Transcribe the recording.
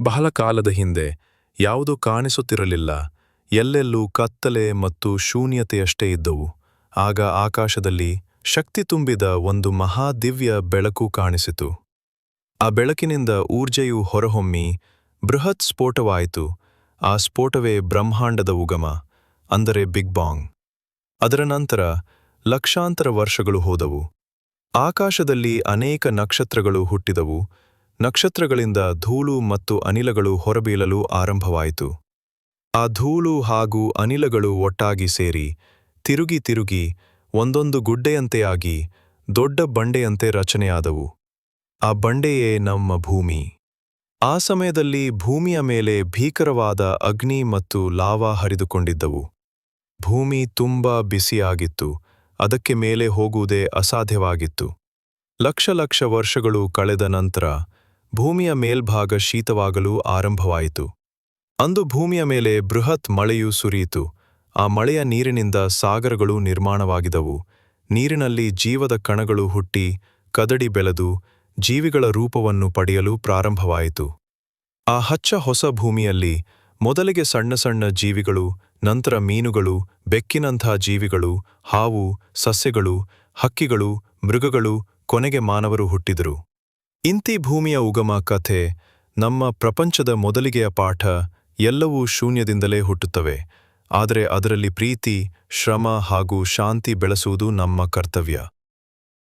ಬಹಳ ಕಾಲದ ಹಿಂದೆ ಯಾವುದೂ ಕಾಣಿಸುತ್ತಿರಲಿಲ್ಲ. ಎಲ್ಲೆಲ್ಲೂ ಕತ್ತಲೆ ಮತ್ತು ಶೂನ್ಯತೆಯಷ್ಟೇ ಇದ್ದವು. ಆಗ ಆಕಾಶದಲ್ಲಿ ಶಕ್ತಿ ತುಂಬಿದ ಒಂದು ಮಹಾದಿವ್ಯ ಬೆಳಕು ಕಾಣಿಸಿತು. ಆ ಬೆಳಕಿನಿಂದ ಊರ್ಜೆಯು ಹೊರಹೊಮ್ಮಿ ಬೃಹತ್ ಸ್ಫೋಟವಾಯಿತು. ಆ ಸ್ಫೋಟವೇ ಬ್ರಹ್ಮಾಂಡದ ಉಗಮ, ಅಂದರೆ ಬಿಗ್ ಬಾಂಗ್. ಅದರ ನಂತರ ಲಕ್ಷಾಂತರ ವರ್ಷಗಳು ಹೋದವು. ಆಕಾಶದಲ್ಲಿ ಅನೇಕ ನಕ್ಷತ್ರಗಳು ಹುಟ್ಟಿದವು. ನಕ್ಷತ್ರಗಳಿಂದ ಧೂಳು ಮತ್ತು ಅನಿಲಗಳು ಹೊರಬೀಳಲು ಆರಂಭವಾಯಿತು. ಆ ಧೂಳು ಹಾಗೂ ಅನಿಲಗಳು ಒಟ್ಟಾಗಿ ಸೇರಿ ತಿರುಗಿ ತಿರುಗಿ ಒಂದೊಂದು ಗುಡ್ಡೆಯಂತೆಯಾಗಿ ದೊಡ್ಡ ಬಂಡೆಯಂತೆ ರಚನೆಯಾದವು. ಆ ಬಂಡೆಯೇ ನಮ್ಮ ಭೂಮಿ. ಆ ಸಮಯದಲ್ಲಿ ಭೂಮಿಯ ಮೇಲೆ ಭೀಕರವಾದ ಅಗ್ನಿ ಮತ್ತು ಲಾವಾ ಹರಿದುಕೊಂಡಿದ್ದವು. ಭೂಮಿ ತುಂಬಾ ಬಿಸಿಯಾಗಿತ್ತು. ಅದಕ್ಕೆ ಮೇಲೆ ಹೋಗುವುದೇ ಅಸಾಧ್ಯವಾಗಿತ್ತು. ಲಕ್ಷ ಲಕ್ಷ ವರ್ಷಗಳು ಕಳೆದ ನಂತರ ಭೂಮಿಯ ಮೇಲ್ಭಾಗ ಶೀತವಾಗಲು ಆರಂಭವಾಯಿತು. ಅಂದು ಭೂಮಿಯ ಮೇಲೆ ಬೃಹತ್ ಮಳೆಯು ಸುರಿಯಿತು. ಆ ಮಳೆಯ ನೀರಿನಿಂದ ಸಾಗರಗಳು ನಿರ್ಮಾಣವಾಗಿದವು. ನೀರಿನಲ್ಲಿ ಜೀವದ ಕಣಗಳು ಹುಟ್ಟಿ, ಕದಡಿ ಬೆಳೆದು, ಜೀವಿಗಳ ರೂಪವನ್ನು ಪಡೆಯಲು ಪ್ರಾರಂಭವಾಯಿತು. ಆ ಹಚ್ಚ ಹೊಸ ಭೂಮಿಯಲ್ಲಿ ಮೊದಲಿಗೆ ಸಣ್ಣ ಸಣ್ಣ ಜೀವಿಗಳು, ನಂತರ ಮೀನುಗಳು, ಬೆಕ್ಕಿನಂಥ ಜೀವಿಗಳು, ಹಾವು, ಸಸ್ಯಗಳು, ಹಕ್ಕಿಗಳು, ಮೃಗಗಳು, ಕೊನೆಗೆ ಮಾನವರು ಹುಟ್ಟಿದರು. ಇಂತಿ ಭೂಮಿಯ ಉಗಮ ಕಥೆ, ನಮ್ಮ ಪ್ರಪಂಚದ ಮೊದಲಿಗೆಯ ಪಾಠ ಎಲ್ಲವೂ ಶೂನ್ಯದಿಂದಲೇ ಹುಟ್ಟುತ್ತವೆ. ಆದರೆ ಅದರಲ್ಲಿ ಪ್ರೀತಿ, ಶ್ರಮ ಹಾಗೂ ಶಾಂತಿ ಬೆಳೆಸುವುದು ನಮ್ಮ ಕರ್ತವ್ಯ.